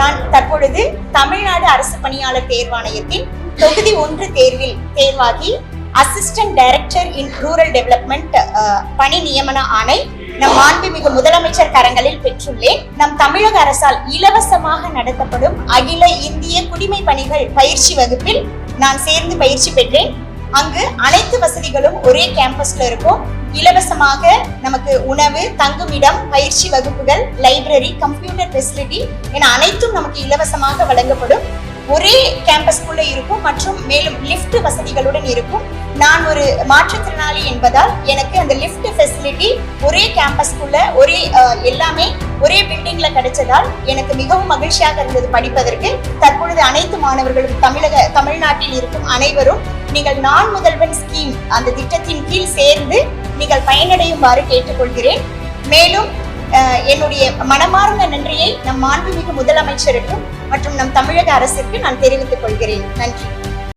நான் தற்பொழுது தமிழ்நாடு அரசு பணியாளர் தேர்வாணையத்தின் தொகுதி ஒன்று தேர்வில் தேர்வாகி assistant director in rural development பணி நியமன ஆணை நம் மாண்புமிகு முதலமைச்சர் கரங்களில் பெற்றுள்ளேன். நம் தமிழக அரசால் இலவசமாக நடத்தப்படும் அகில இந்திய குடிமை பணிகள் பயிற்சி வகுப்பில் நான் சேர்ந்து பயிற்சி பெற்றேன். அங்கு அனைத்து வசதிகளும் ஒரே கேம்பஸ்ல இருக்கும். இலவசமாக நமக்கு உணவு தங்குமிடம் பயிற்சி வகுப்புகள் லைப்ரரி கம்ப்யூட்டர் ஃபெசிலிட்டி என அனைத்தும் நமக்கு இலவசமாக வழங்கப்படும். ஒரே கேம்பஸ்குள்ள இருக்கும் மற்றும் மேலும் லிஃப்ட் வசதிகளுடன் இருக்கும். நான் ஒரு மாற்றுத்திறனாளி என்பதால் எனக்கு அந்த லிஃப்ட் ஃபெசிலிட்டி ஒரே கேம்பஸ்குள்ள ஒரே எல்லாமே ஒரே பில்டிங்ல கிடைச்சதால் எனக்கு மிகவும் மகிழ்ச்சியாக இருந்தது படிப்பதற்கு. தற்பொழுது அனைத்து மாணவர்களும் தமிழக தமிழ்நாட்டில் இருக்கும் அனைவரும் நீங்கள் நான் முதல்வன் ஸ்கீம் அந்த திட்டத்தின் கீழ் சேர்ந்து நீங்கள் பயனடையுமாறு கேட்டுக்கொள்கிறேன். மேலும் என்னுடைய மனமார்ந்த நன்றியை நம் மாண்புமிகு முதலமைச்சருக்கும் மற்றும் நம் தமிழக அரசிற்கு நான் தெரிவித்துக் கொள்கிறேன். நன்றி.